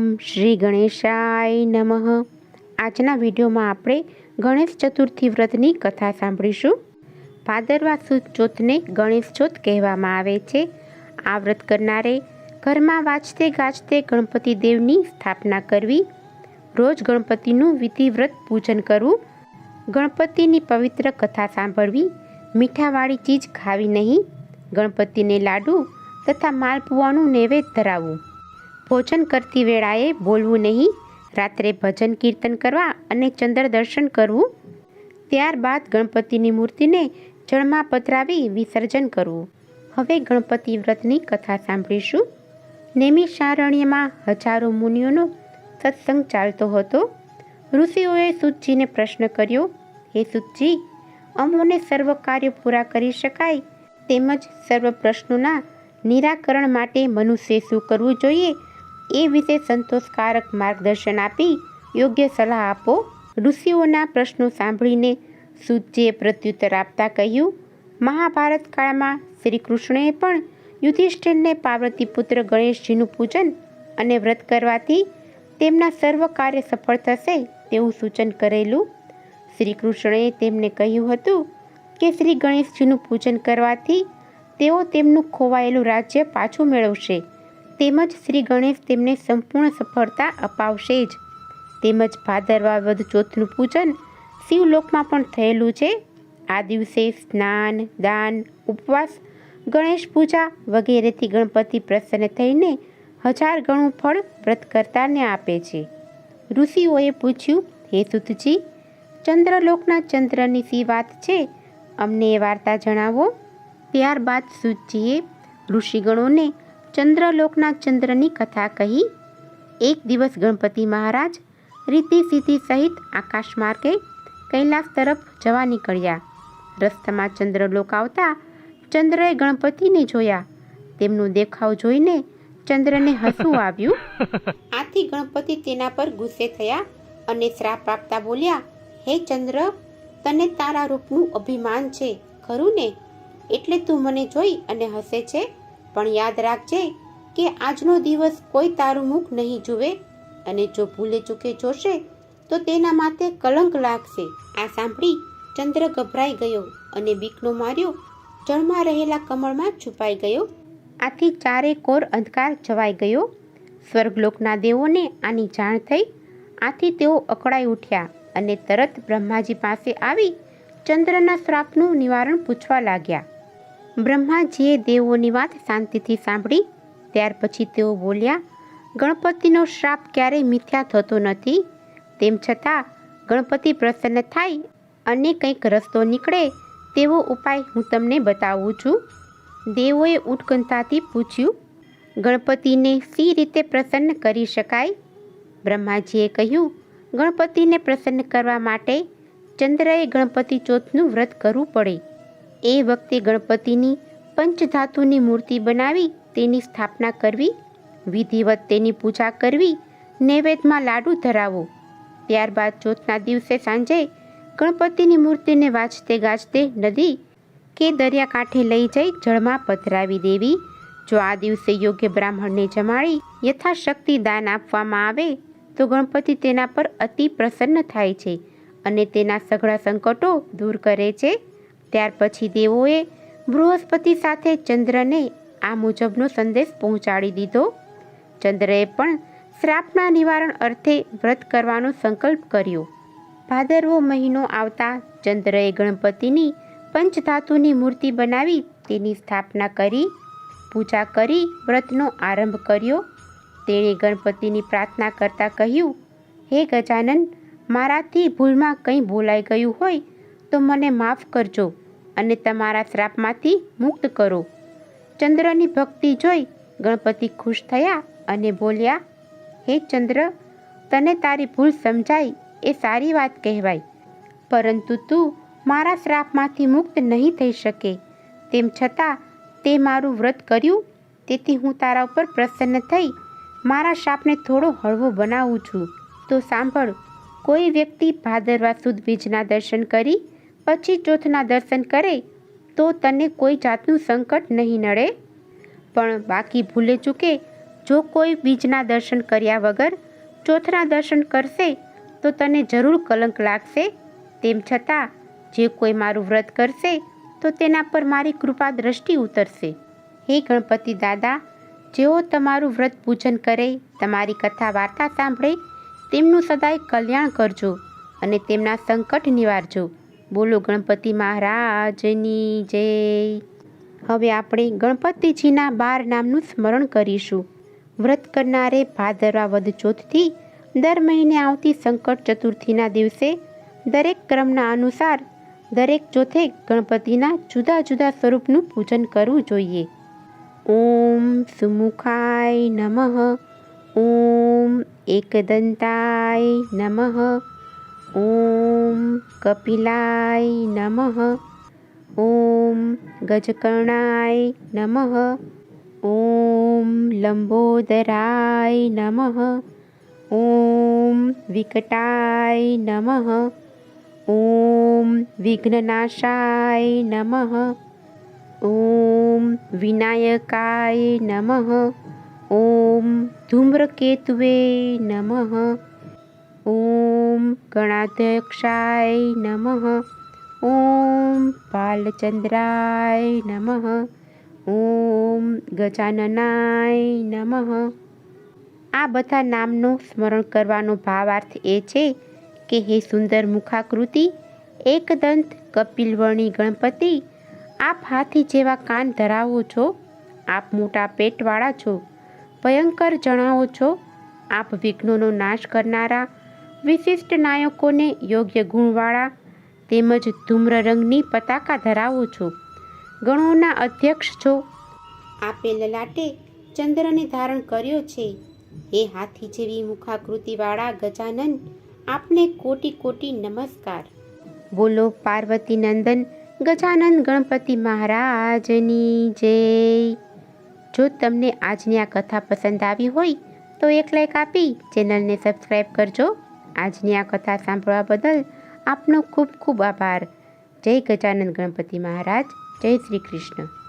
ઓમ શ્રી ગણેશાય નમઃ. આજના વિડીયોમાં આપણે ગણેશ ચતુર્થી વ્રતની કથા સાંભળીશું. ભાદરવા સુદ ચોથને ગણેશ ચોથ કહેવામાં આવે છે. આ વ્રત કરનારે ઘરમાં વાંચતે ગાજતે ગણપતિ દેવની સ્થાપના કરવી, રોજ ગણપતિનું વિધિવ્રત પૂજન કરવું, ગણપતિની પવિત્ર કથા સાંભળવી, મીઠાવાળી ચીજ ખાવી નહીં, ગણપતિને લાડુ તથા માલપુઆનું નૈવેદ્ય ધરાવવું. ભોજન કરતી વેળાએ બોલવું નહીં. રાત્રે ભજન કીર્તન કરવા અને ચંદ્ર દર્શન કરવું. ત્યારબાદ ગણપતિની મૂર્તિને જળમાં પધરાવી વિસર્જન કરવું. હવે ગણપતિ વ્રતની કથા સાંભળીશું. નેમિષારણ્યમાં હજારો મુનિઓનો સત્સંગ ચાલતો હતો. ઋષિઓએ સુતજીને પ્રશ્ન કર્યો, હે સુતજી, અમોને સર્વ કાર્યો પૂરા કરી શકાય? તેમજ સર્વ પ્રશ્નોના નિરાકરણ માટે મનુષ્ય શું કરવું જોઈએ? એ વિશે સંતોષકારક માર્ગદર્શન આપી યોગ્ય સલાહ આપો. ઋષિઓના પ્રશ્નો સાંભળીને સુતજીએ પ્રત્યુત્તર આપતા કહ્યું, મહાભારત કાળમાં શ્રી કૃષ્ણએ પણ યુધિષ્ઠિરને પાર્વતી પુત્ર ગણેશજીનું પૂજન અને વ્રત કરવાથી તેમના સર્વ કાર્ય સફળ થશે તેવું સૂચન કરેલું. શ્રી કૃષ્ણએ તેમને કહ્યું હતું કે શ્રી ગણેશજીનું પૂજન કરવાથી તેઓ તેમનું ખોવાયેલું રાજ્ય પાછું મેળવશે. તેમજ શ્રી ગણેશ તેમને સંપૂર્ણ સફળતા અપાવશે જ. તેમજ ભાદરવા વધ ચોથનું પૂજન શિવલોકમાં પણ થયેલું છે. આ દિવસે સ્નાન, દાન, ઉપવાસ, ગણેશ પૂજા વગેરેથી ગણપતિ પ્રસન્ન થઈને હજાર ગણું ફળ વ્રતકર્તાને આપે છે. ઋષિઓએ પૂછ્યું, હે સુતજી, ચંદ્રલોકના ચંદ્રની સી વાત છે? અમને એ વાર્તા જણાવો. ત્યારબાદ સુતજીએ ઋષિગણોને ચંદ્રલોકના ચંદ્રની કથા કહી, એક દિવસ ગણપતિ મહારાજ રીતિ સિદ્ધિ સહિત આકાશ માર્ગે કૈલાસ તરફ જવા નીકળ્યા. રસ્તામાં ચંદ્રલોક આવતા ચંદ્રએ ગણપતિને જોયા. તેમનું દેખાવ જોઈને ચંદ્રને હસવું આવ્યું. આથી ગણપતિ તેના પર ગુસ્સે થયા અને શ્રાપ આપતા બોલ્યા, હે ચંદ્ર, તને તારા રૂપનું અભિમાન છે, ખરું ને? એટલે તું મને જોઈ અને હસે છે? પણ યાદ રાખજે કે આજનો દિવસ કોઈ તારું મુખ નહીં જુએ અને જો ભૂલે ચૂકે જોશે, તો તેના માથે કલંક લાગશે. આ સાંભળી ચંદ્ર ગભરાઈ ગયો અને બીકનો માર્યો, જળમાં રહેલા કમળમાં છુપાઈ ગયો. આથી ચારે કોર અંધકાર જવાઈ ગયો. સ્વર્ગલોકના દેવોને આની જાણ થઈ. આથી તેઓ અકળાઈ ઉઠ્યા અને તરત બ્રહ્માજી પાસે આવી ચંદ્રના શ્રાપનું નિવારણ પૂછવા લાગ્યા. બ્રહ્માજીએ દેવોની વાત શાંતિથી સાંભળી. ત્યાર પછી તેઓ બોલ્યા, ગણપતિનો શ્રાપ ક્યારેય મિથ્યા થતો નથી. તેમ છતાં ગણપતિ પ્રસન્ન થાય અને કંઈક રસ્તો નીકળે તેવો ઉપાય હું તમને બતાવું છું. દેવોએ ઉત્કંઠાથી પૂછ્યું, ગણપતિને સી રીતે પ્રસન્ન કરી શકાય? બ્રહ્માજીએ કહ્યું, ગણપતિને પ્રસન્ન કરવા માટે ચંદ્રએ ગણપતિ ચોથનું વ્રત કરવું પડે. એ વખતે ગણપતિની પંચધાતુની મૂર્તિ બનાવી તેની સ્થાપના કરવી, વિધિવત તેની પૂજા કરવી, નૈવેદ્યમાં લાડુ ધરાવો ત્યારબાદ ચોથના દિવસે સાંજે ગણપતિની મૂર્તિને વાંચતે ગાજતે નદી કે દરિયાકાંઠે લઈ જઈ જળમાં પધરાવી દેવી. જો આ દિવસે યોગ્ય બ્રાહ્મણને જમાડી યથાશક્તિ દાન આપવામાં આવે, તો ગણપતિ તેના પર અતિ પ્રસન્ન થાય છે અને તેના સઘળા સંકટો દૂર કરે છે. ત્યાર પછી દેવોએ બૃહસ્પતિ સાથે ચંદ્રને આ મુજબનો સંદેશ પહોંચાડી દીધો. ચંદ્રએ પણ શ્રાપના નિવારણ અર્થે વ્રત કરવાનો સંકલ્પ કર્યો. ભાદરવો મહિનો આવતા ચંદ્રએ ગણપતિની પંચધાતુની મૂર્તિ બનાવી તેની સ્થાપના કરી, પૂજા કરી, વ્રતનો આરંભ કર્યો. તેણે ગણપતિની પ્રાર્થના કરતાં કહ્યું, હે ગજાનન, મારાથી ભૂલમાં કંઈ બોલાઈ ગયું હોય તો મને માફ કરજો અને તમારા શ્રાપમાંથી મુક્ત કરો. ચંદ્રની ભક્તિ જોઈ ગણપતિ ખુશ થયા અને બોલ્યા, હે ચંદ્ર, તને તારી ભૂલ સમજાઈ એ સારી વાત કહેવાય. પરંતુ તું મારા શ્રાપમાંથી મુક્ત નહીં થઈ શકે. તેમ છતાં તે મારું વ્રત કર્યું, તેથી હું તારા ઉપર પ્રસન્ન થઈ મારા શાપને થોડો હળવો બનાવું છું. તો સાંભળ, કોઈ વ્યક્તિ ભાદરવા સુદ બીજના દર્શન કરી પછી ચોથના દર્શન કરે, તો તને કોઈ જાતનું સંકટ નહીં નડે. પણ બાકી ભૂલે ચૂકે, જો કોઈ બીજના દર્શન કર્યા વગર ચોથના દર્શન કરશે, તો તને જરૂર કલંક લાગશે. તેમ છતાં, જે કોઈ મારું વ્રત કરશે, તો તેના પર મારી કૃપા દ્રષ્ટિ ઉતરશે. હે ગણપતિ દાદા, જેઓ તમારું વ્રત પૂજન કરે, તમારી કથા વાર્તા સાંભળે, તેમનું સદાય કલ્યાણ કરજો અને તેમના સંકટ નિવારજો. બોલો ગણપતિ મહારાજની જય. હવે આપણે ગણપતિજીના બાર નામનું સ્મરણ કરીશું. વ્રત કરનારે ભાદરવા વધ ચોથથી દર મહિને આવતી સંકટ ચતુર્થીના દિવસે દરેક ક્રમના અનુસાર દરેક ચોથે ગણપતિના જુદા જુદા સ્વરૂપનું પૂજન કરવું જોઈએ. ઓમ સુમુખાય નમઃ. ઓમ એકદંતાય નમઃ. ઓમ કપિલાય નમઃ ઓમ ગજકર્ણાય નમઃ ઓમ લંબોદરાય નમઃ ઓમ વિકટાય નમઃ ઓમ વિઘ્નનાશાય નમઃ ઓમ વિનાયકાય નમઃ ઓમ ધૂમ્રકેતુવે નમઃ ઓમ ગણાધ્યક્ષાય નમઃ ઓમ બાલચંદ્રાય નમઃ ઓમ ગજાનનાય નમઃ આ બધા નામનું સ્મરણ કરવાનો ભાવાર્થ એ છે કે હે સુંદર મુખાકૃતિ, એકદંત કપિલવર્ણી ગણપતિ, આપ હાથી જેવા કાન ધરાવો છો, આપ મોટા પેટવાળા છો, ભયંકર જણાવો છો, આપ વિઘ્નોનો નાશ કરનારા વિશિષ્ટ નાયકોને યોગ્ય ગુણવાળા તેમજ ધૂમ્ર રંગની પતાકા ધરાવો છો. ગણોના અધ્યક્ષ છો. આપે લલાટે ચંદ્રને ધારણ કર્યો છે. એ હાથી જેવી મુખાકૃતિવાળા ગજાનન આપને કોટી કોટી નમસ્કાર. બોલો પાર્વતી નંદન ગજાનંદ ગણપતિ મહારાજની જય. જો તમને આજની આ કથા પસંદ આવી હોય તો એક લાઈક આપી ચેનલને સબસ્ક્રાઈબ કરજો. આજની આ કથા સાંભળવા બદલ આપનો ખૂબ ખૂબ આભાર. જય ગજાનંદ ગણપતિ મહારાજ. જય શ્રી કૃષ્ણ.